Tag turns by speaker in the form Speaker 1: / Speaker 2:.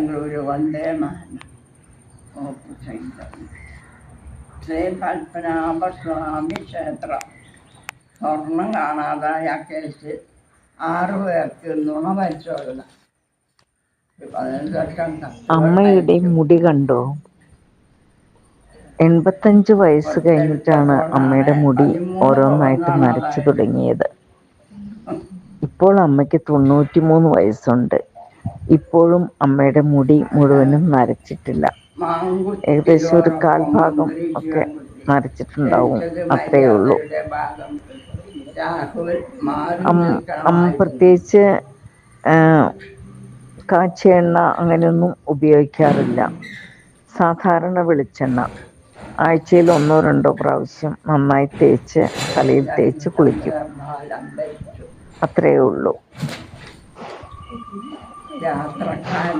Speaker 1: ഒരു വന്ദേ ശ്രീ പത്മനാഭസ്വാമി ക്ഷേത്രം. സ്വർണം കാണാതായ കേസ് ആറുപേർക്ക് നുണ പരിശോധന.
Speaker 2: അമ്മയുടെ മുടി കണ്ടോ? എൺപത്തഞ്ച് വയസ്സ് കഴിഞ്ഞിട്ടാണ് അമ്മയുടെ മുടി ഓരോന്നായിട്ട് നരച്ചു തുടങ്ങിയത്. ഇപ്പോൾ അമ്മയ്ക്ക് തൊണ്ണൂറ്റിമൂന്ന് വയസ്സുണ്ട്. ഇപ്പോഴും അമ്മയുടെ മുടി മുഴുവനും നരച്ചിട്ടില്ല. ഏകദേശം ഒരു കാൽഭാഗം ഒക്കെ നരച്ചിട്ടുണ്ടാവും അത്രയേ ഉള്ളൂ. അമ്മ. പ്രത്യേകിച്ച് കാച്ചിയെണ്ണ അങ്ങനെയൊന്നും ഉപയോഗിക്കാറില്ല. സാധാരണ വെളിച്ചെണ്ണ. ആഴ്ചയിൽ ഒന്നോ രണ്ടോ പ്രാവശ്യം നന്നായി തേച്ച് തലയിൽ തേച്ച് കുളിക്കും. അത്രയേ ഉള്ളൂ.
Speaker 1: a.